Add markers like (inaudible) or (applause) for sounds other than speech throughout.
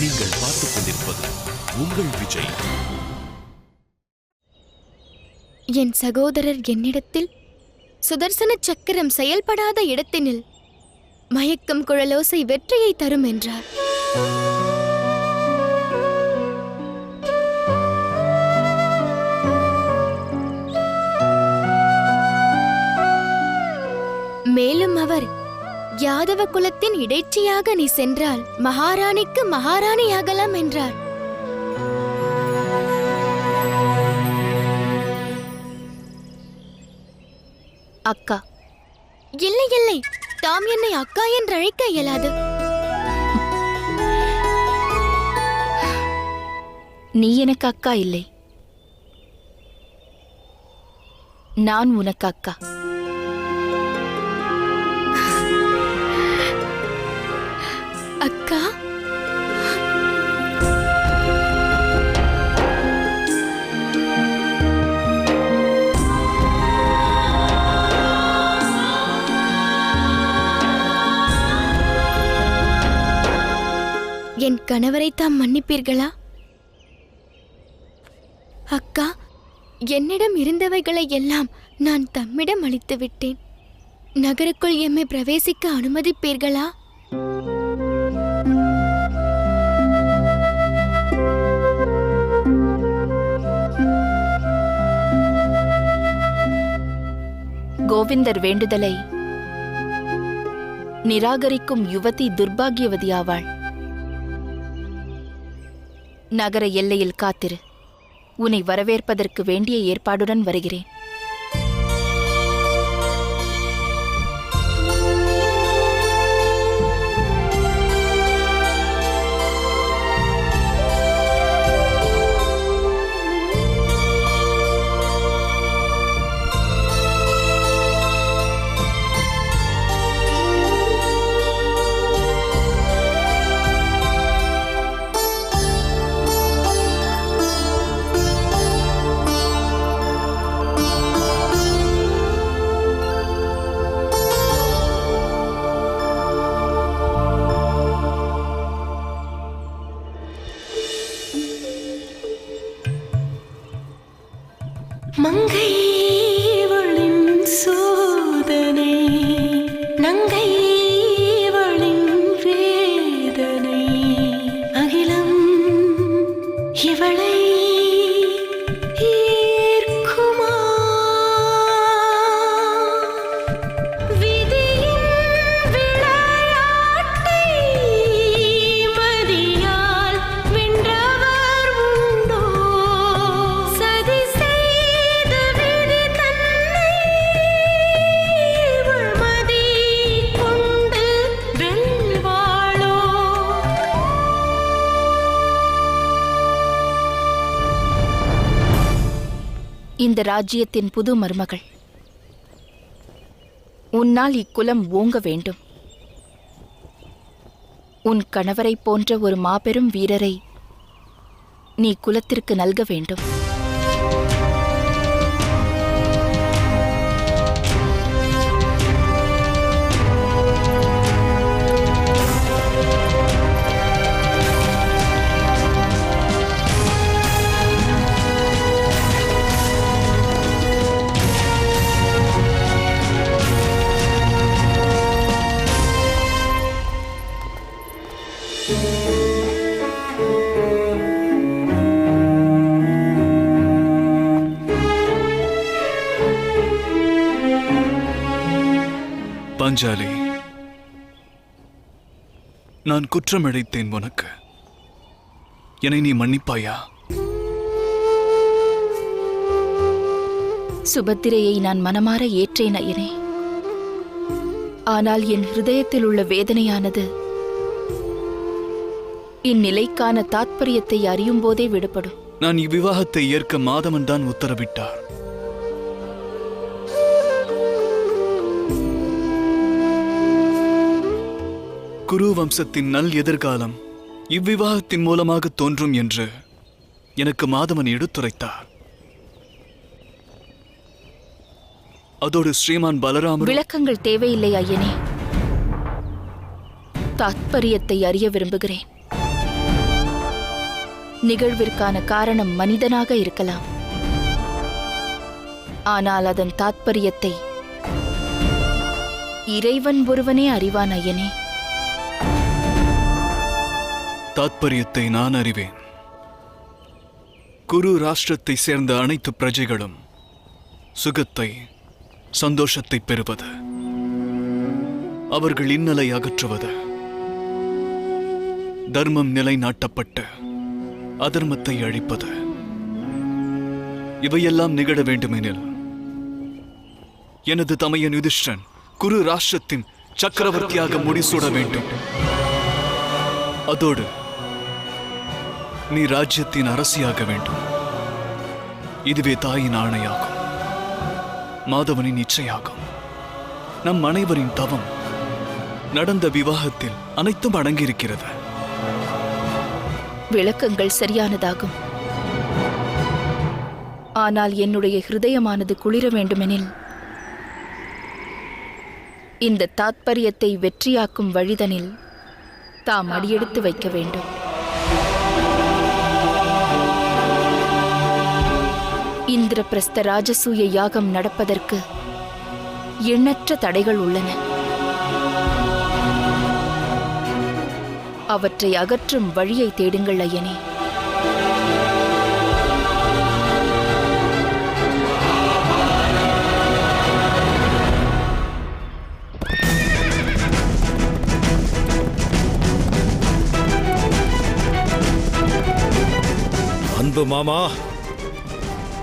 நீங்கள் பார்த்துக் கொண்டிருப்பது உங்கள் விஜய். என் சகோதரர் என்னிடத்தில் சுதர்சன சக்கரம் செயல்படாத இடத்தினில் மயக்கம் குழலோசை வெற்றியை தரும் என்றார். மேலும் அவர் யாதவ குலத்தின் இடைச்சியாக நீ சென்றால் மகாராணிக்கு மகாராணியாகலாம் என்றார். அக்கா இல்லை இல்லை தாம் என்னை அக்கா என்று அழைக்க இயலாது. நீ எனக்கு அக்கா இல்லை. நான் உனக்கு அக்கா. என் கணவரை தாம் மன்னிப்பீர்களா? அக்கா என்னிடம் இருந்தவைகளை எல்லாம் நான் தம்மிடம் அளித்து விட்டேன் நகருக்குள் எம்மை பிரவேசிக்க அனுமதிப்பீர்களா? கோவிந்தர் வேண்டுதலை நிராகரிக்கும் யுவதி துர்பாகியவதி ஆவாள். நகர எல்லையில் காத்திரு. உன்னை வரவேற்பதற்கு வேண்டிய ஏற்பாடுடன் வருகிறேன். இந்த ராஜ்யத்தின் புது மருமகள். உன்னால் இக்குலம் ஓங்க வேண்டும். உன் கணவரை போன்ற ஒரு மாபெரும் வீரரை நீ குலத்திற்கு நல்க வேண்டும். பாஞ்சாலி நான் குற்றமிழைத்தேன் உனக்கு. என்னை நீ மன்னிப்பாயா? சுபத்திரையை நான் மனமாற ஏற்றேன் ஐயனே. ஆனால் என் ஹிருதயத்தில் உள்ள வேதனையானது இந்நிலைக்கான தாத்பரியத்தை அறியும் போதே விடுபடும். நான் இவ்விவாகத்தை ஏற்க மாதவன் தான் உத்தரவிட்டார். குரு வம்சத்தின் நல் எதிர்காலம் இவ்விவாகத்தின் மூலமாக தோன்றும் என்று எனக்கு மாதவன் எடுத்துரைத்தார். அதோடு ஸ்ரீமான் பலராமர் விளக்கங்கள் தேவையில்லை ஐயனே. தாத்பரியத்தை அறிய விரும்புகிறேன். நிகழ்விற்கான காரணம் மனிதனாக இருக்கலாம். ஆனால் அதன் தாத்பரியத்தை இறைவன் ஒருவனே அறிவான் ஐயனே. தாத்பரியத்தை நான் அறிவேன். குரு ராஷ்டிரத்தை சேர்ந்த அனைத்து பிரஜைகளும் சுகத்தை சந்தோஷத்தை பெறுவது. அவர்கள் இன்னலை அகற்றுவது. தர்மம் நிலைநாட்டப்பட்டு அதர்மத்தை அழிப்பது. இவையெல்லாம் நிகழ வேண்டுமெனில் எனது தமையன் யுதிஷ்டன் குரு ராஷ்டிரத்தின் சக்கரவர்த்தியாக முடிசூட வேண்டும். அதோடு நீ ராஜ்யத்தின் அரசியாக வேண்டும். இதுவே தாயின் ஆணையாகும். மாதவனின் இச்சையாகும். நம் அனைவரின் தவம் நடந்த விவாகத்தில் அனைத்தும் அடங்கியிருக்கிறது. விளக்கங்கள் சரியானதாகும். ஆனால் என்னுடைய ஹிருதயமானது குளிர வேண்டுமெனில் இந்த தாத்பரியத்தை வெற்றியாக்கும் வழிதனில் தாம் அடியெடுத்து வைக்க வேண்டும். இந்திரபிரஸ்த ராஜசூய யாகம் நடப்பதற்கு எண்ணற்ற தடைகள் உள்ளன. அவற்றை அகற்றும் வழியை தேடுங்கள் ஐயனே. அன்பு மாமா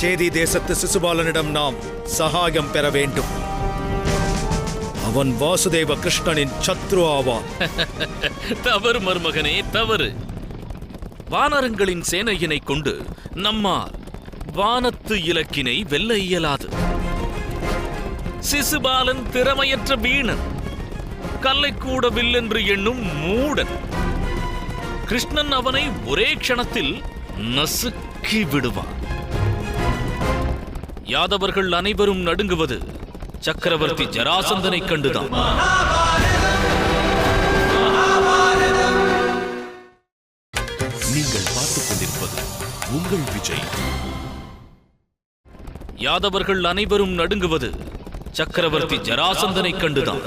சேதி தேசத்து சிசுபாலனிடம் நாம் சகாயம் பெற வேண்டும். அவன் வாசுதேவ கிருஷ்ணனின் சத்ரு ஆவான். (laughs) தவறு மருமகனே தவறு. வானரங்களின் சேனையினை கொண்டு நம்மால் வானத்து இலக்கினை வெல்ல இயலாது. சிசுபாலன் திறமையற்ற வீணன் கல்லை கூட வில்லென்று எண்ணும் மூடன். கிருஷ்ணன் அவனை ஒரே க்ஷணத்தில் நசுக்கி விடுவான். யாதவர்கள் அனைவரும் நடுங்குவது சக்கரவர்த்தி ஜராசந்தனை கண்டுதான். நீங்கள் பார்த்துக் கொண்டிருப்பது உங்கள் விஜய். யாதவர்கள் அனைவரும் நடுங்குவது சக்கரவர்த்தி ஜராசந்தனை கண்டுதான்.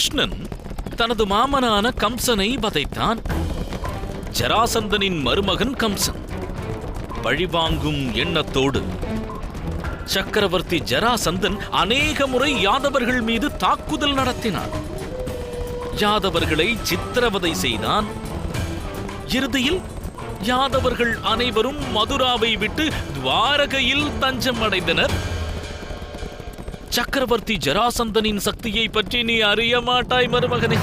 கிருஷ்ணன் தனது மாமனான கம்சனை வதைத்தான். ஜராசந்தனின் மருமகன் கம்சன். பழிவாங்கும் எண்ணத்தோடு சக்கரவர்த்தி ஜராசந்தன் அநேக முறை யாதவர்கள் மீது தாக்குதல் நடத்தினான். யாதவர்களை சித்திரவதை செய்தான். இறுதியில் யாதவர்கள் அனைவரும் மதுராவை விட்டு துவாரகையில் தஞ்சம் அடைந்தனர் சக்கரவர்த்தி ஜராசந்தனின் சக்தியை பற்றி நீ அறிய மாட்டாய் மருமகனே.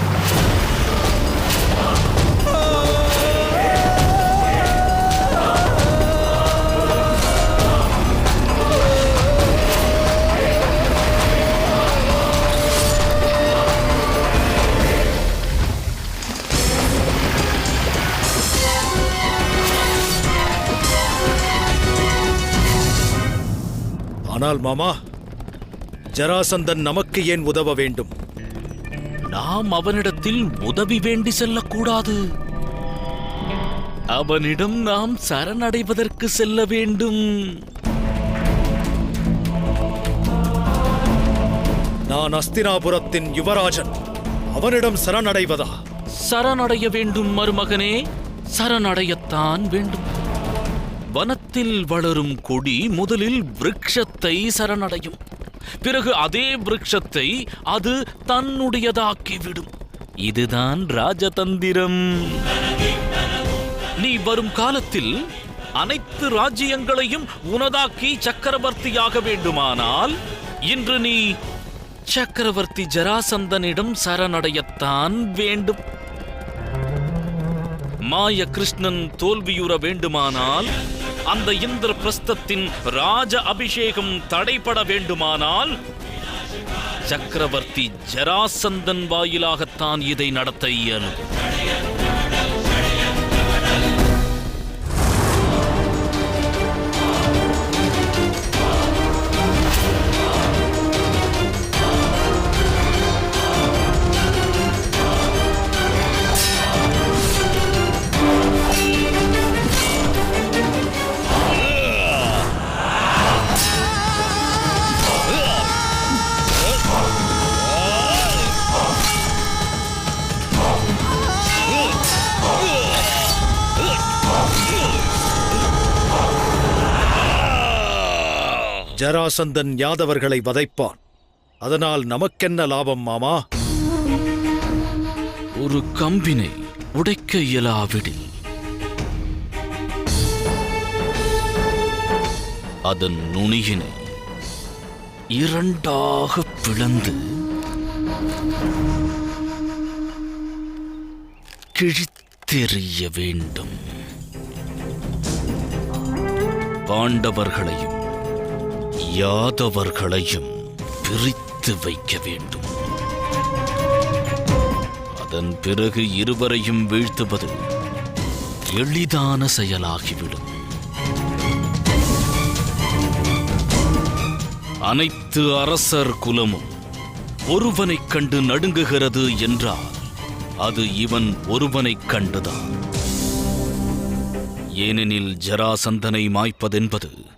ஆனால் மாமா ஜராசந்தன் நமக்கு ஏன் உதவ வேண்டும்? நாம் அவனிடத்தில் உதவி வேண்டி செல்லக்கூடாது. அவனிடம் நாம் சரணடைவதற்கு செல்ல வேண்டும். நான் அஸ்தினாபுரத்தின் யுவராஜன். அவனிடம் சரணடைவதா? சரணடைய வேண்டும் மருமகனே. சரணடையத்தான் வேண்டும். வனத்தில் வளரும் கொடி முதலில் விருட்சத்தை சரணடையும். பிறகு அதே விரக்ஷத்தை அது தன்னுடையதாக்கிவிடும். இதுதான் ராஜதந்திரம். நீ வரும் காலத்தில் அனைத்து ராஜ்யங்களையும் உனதாக்கி சக்கரவர்த்தியாக வேண்டுமானால் இன்று நீ சக்கரவர்த்தி ஜராசந்தனிடம் சரணடையத்தான் வேண்டும். மாய கிருஷ்ணன் தோல்வியுற வேண்டுமானால் அந்த இந்திர பிரஸ்தத்தின் ராஜ அபிஷேகம் தடைபட வேண்டுமானால் சக்கரவர்த்தி ஜராசந்தன் வாயிலாகத்தான் இதை நடத்த இயலும். ஜராசந்தன் யாதவர்களை வதைப்பான். அதனால் நமக்கென்ன லாபம் மாமா? ஒரு கம்பினை உடைக்க இயலாவிடில். அதன் நுனியினை இரண்டாக பிளந்து கிழித்தெறிய வேண்டும். பாண்டவர்களையும் யாதவர்களையும் பிரித்து வைக்க வேண்டும். அதன் பிறகு இருவரையும் வீழ்த்துவது எளிதான செயலாகிவிடும். அனைத்து அரசர் குலமும் ஒருவனைக் கண்டு நடுங்குகிறது என்றால் அது இவன் ஒருவனைக் கண்டுதான். ஏனெனில் ஜராசந்தனை மாய்ப்பதென்பது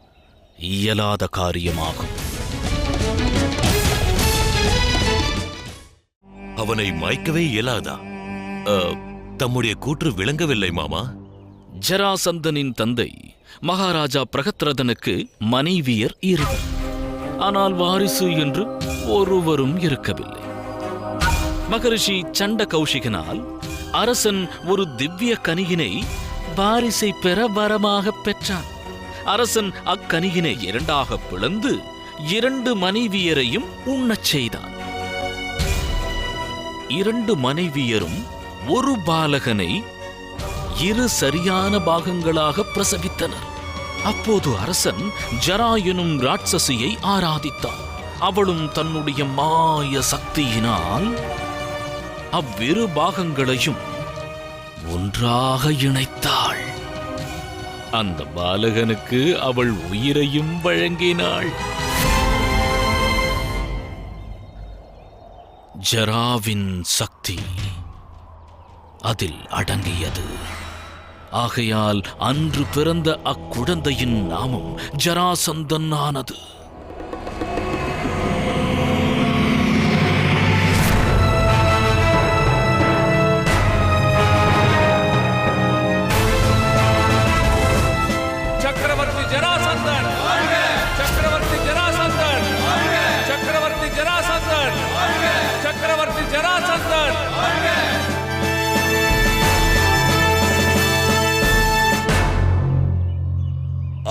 இயலாத காரியமாகும். அவனை மாய்க்கவே இயலாதா? தம்முடைய கூற்று விளங்கவில்லை மாமா. ஜராசந்தனின் தந்தை மகாராஜா பிரகத்ரதனுக்கு மனைவியர் இருவர். ஆனால் வாரிசு என்று ஒருவரும் இருக்கவில்லை. மகரிஷி சண்ட கௌஷிகனால் அரசன் ஒரு திவ்ய கனியினை வாரிசை பெற வரமாக பெற்றான். அரசன் அக்கனியினை இரண்டாக பிளந்து இரண்டு மனைவியரையும் உண்ணச் செய்தான். இரண்டு மனைவியரும் ஒரு பாலகனை இரு சரியான பாகங்களாக பிரசவித்தனர். அப்போது அரசன் ஜரா எனும் ராட்சசியை ஆராதித்தான். அவளும் தன்னுடைய மாய சக்தியினால் அவ்விரு பாகங்களையும் ஒன்றாக இணைத்தாள். அந்த பாலகனுக்கு அவள் உயிரையும் வழங்கினாள். ஜராவின் சக்தி அதில் அடங்கியது. ஆகையால் அன்று பிறந்த அக்குழந்தையின் நாமம் ஜராசந்தன் ஆனது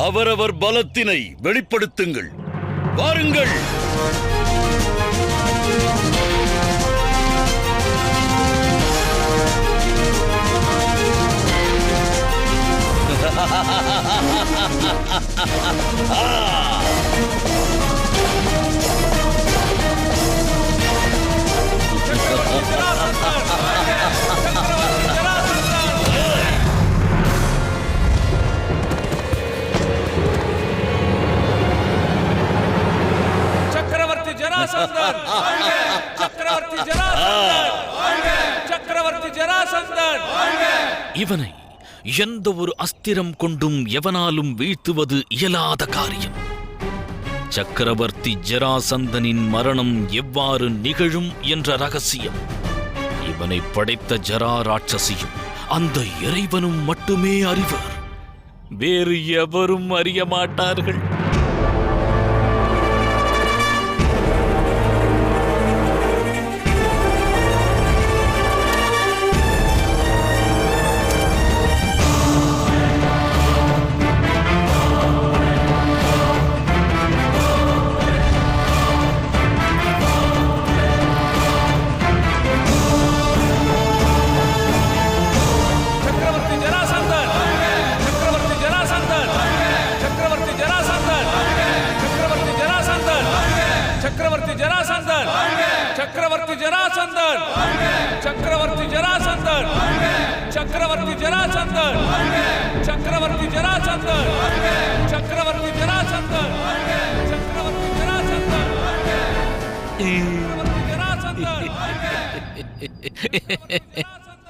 அவரவர் பலத்தினை வெளிப்படுத்துங்கள். வாருங்கள். சக்கரவர்த்தி (laughs) ஜராசந்தன் சக்கரவர்த்தி ஜராசந்தன் சக்கரவர்த்தி ஜராசந்தன் இவனை எந்த ஒரு அஸ்திரம் கொண்டும் எவனாலும் வீழ்த்துவது இயலாத காரியம். சக்கரவர்த்தி ஜராசந்தனின் மரணம் எவ்வாறு நிகழும் என்ற ரகசியம். இவனை படைத்த ஜரா ராட்சசியும் அந்த இறைவனும் மட்டுமே அறிவர். வேறு எவரும் அறிய மாட்டார்கள்.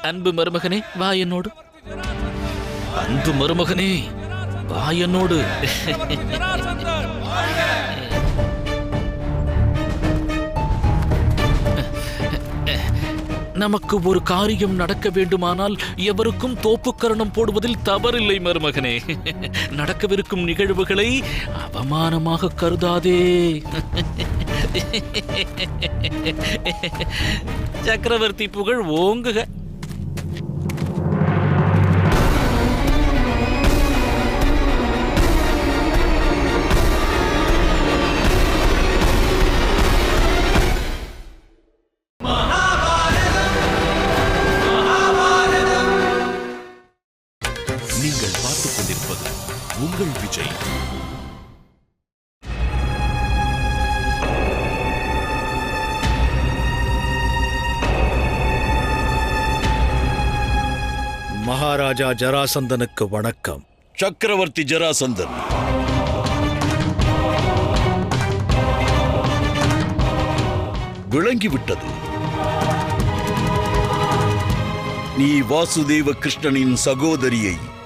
அன்பு மருமகனே வா என்னோடு. அன்பு மருமகனே வா என்னோடு. நமக்கு ஒரு காரியம் நடக்க வேண்டுமானால் எவருக்கும் தோப்புக்கரணம் போடுவதில் தவறில்லை மருமகனே. நடக்கவிருக்கும் நிகழ்வுகளை அவமானமாக கருதாதே. சக்கரவர்த்தி புகழ் ஓங்குக. உங்கள் விஜய் மகாராஜா ஜராசந்தனுக்கு வணக்கம். சக்கரவர்த்தி ஜராசந்தன். விளங்கிவிட்டது. நீ வாசுதேவ கிருஷ்ணனின் சகோதரியை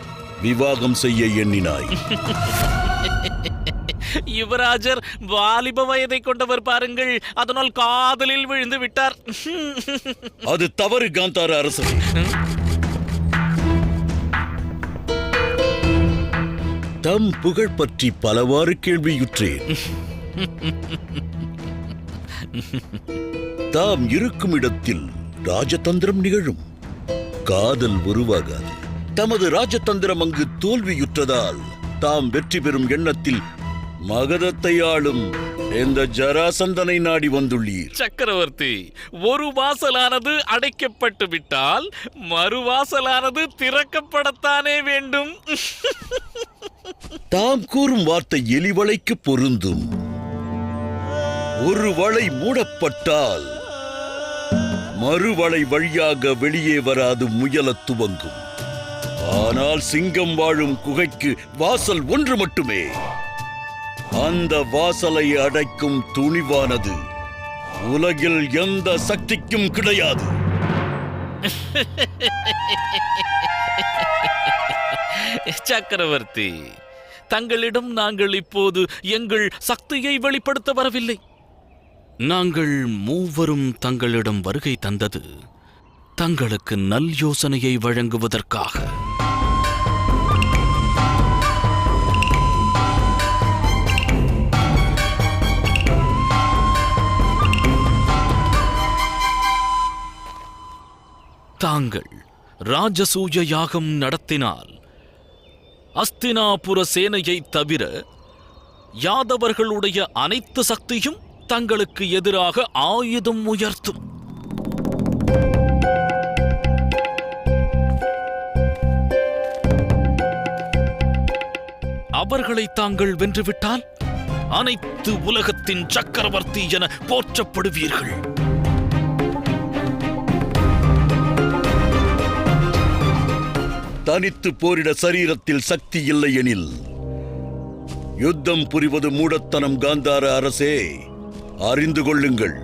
விவாகம் செய்ய எண்ணினாய். (laughs) யுவராஜர் வாலிப வயதை கொண்டவர் பாருங்கள். அதனால் காதலில் விழுந்து விட்டார். (laughs) அது தவறு காந்தார அரசர். தம் புகழ் பற்றி பலவாறு கேள்வியுற்றேன். (laughs) தாம் இருக்கும் இடத்தில் ராஜதந்திரம் நிகழும். காதல் உருவாகாது. தமது ராஜதந்திரம் அங்கு தோல்வியுற்றதால் தாம் வெற்றி பெறும் எண்ணத்தில் மகதத்தை ஆளும் இந்த ஜராசந்தனை நாடி வந்துள்ளீர். சக்கரவர்த்தி ஒரு வாசலானது அடைக்கப்பட்டு விட்டால் மறு வாசலானது திறக்கப்படத்தானே வேண்டும். தாம் கூறும் வார்த்தை எலிவளைக்கு பொருந்தும். ஒரு வளை மூடப்பட்டால் மறுவளை வழியாக வெளியே வராது முயலத் துவங்கும். ஆனால் சிங்கம் வாழும் குகைக்கு வாசல் ஒன்று மட்டுமே. அந்த வாசலை அடைக்கும் துணிவானது உலகில் எந்த சக்திக்கும் கிடையாது. (laughs) சக்கரவர்த்தி தங்களிடம் நாங்கள் இப்போது எங்கள் சக்தியை வெளிப்படுத்த வரவில்லை. நாங்கள் மூவரும் தங்களிடம் வருகை தந்தது தங்களுக்கு நல் யோசனையை வழங்குவதற்காக. தாங்கள் ராஜசூய யாகம் நடத்தினால் அஸ்தினாபுர சேனையை தவிர யாதவர்களுடைய அனைத்து சக்தியும் தங்களுக்கு எதிராக ஆயுதம் உயர்த்தும். அவர்களை தாங்கள் வென்றுவிட்டால் அனைத்து உலகத்தின் சக்கரவர்த்தி என போற்றப்படுவீர்கள். தனித்து போரிட சரீரத்தில் சக்தி இல்லை எனில் யுத்தம் புரிவது மூடத்தனம் காந்தார அரசே அறிந்து கொள்ளுங்கள்.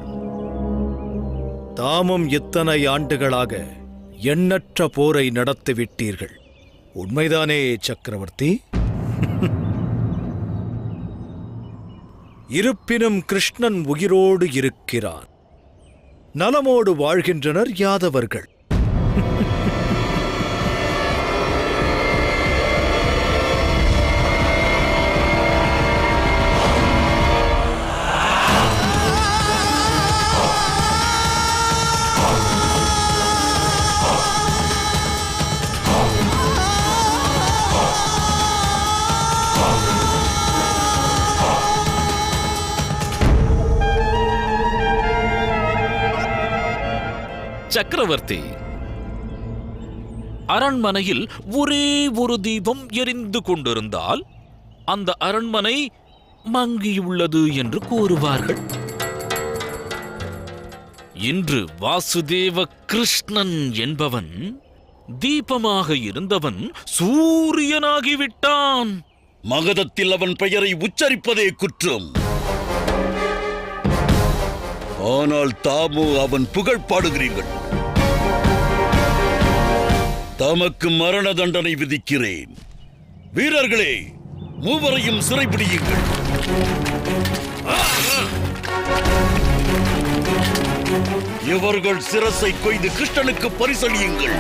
தாமும் இத்தனை ஆண்டுகளாக எண்ணற்ற போரை நடத்திவிட்டீர்கள். உண்மைதானே சக்கரவர்த்தி? (laughs) இருப்பினும் கிருஷ்ணன் உயிரோடு இருக்கிறான். நலமோடு வாழ்கின்றனர் யாதவர்கள். சக்கரவர்த்தி. அரண்மனையில் ஒரே ஒரு தீபம் எரிந்து கொண்டிருந்தால் அந்த அரண்மனை மங்கியுள்ளது என்று கூறுவார்கள். இன்று வாசுதேவ கிருஷ்ணன் என்பவன் தீபமாக இருந்தவன் சூரியனாகிவிட்டான். மகதத்தில் அவன் பெயரை உச்சரிப்பதே குற்றம். ஆனால் தாமோ அவன் புகழ் பாடுகிறீர்கள். தமக்கு மரண தண்டனை விதிக்கிறேன். வீரர்களே மூவரையும் சிறைபிடியுங்கள். இவர்கள் சிரசை கொய்து கிருஷ்ணனுக்கு பரிசளியுங்கள்.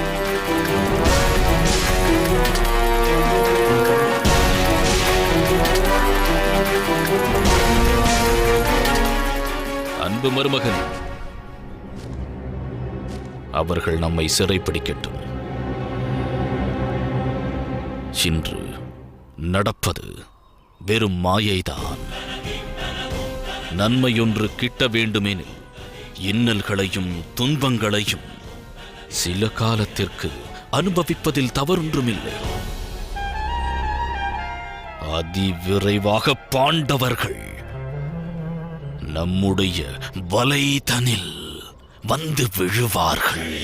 அன்பு மருமகன் அவர்கள் நம்மை சிறைப்பிடிக்கட்டும். இன்று நடப்பது வெறும் மாயைதான். நன்மையொன்று கிட்ட வேண்டுமெனில் இன்னல்களையும் துன்பங்களையும் சில காலத்திற்கு அனுபவிப்பதில் தவறொன்றுமில்லை. அதிவிரைவாக பாண்டவர்கள் நம்முடைய வலைதனில் வந்து விழுவார்கள்.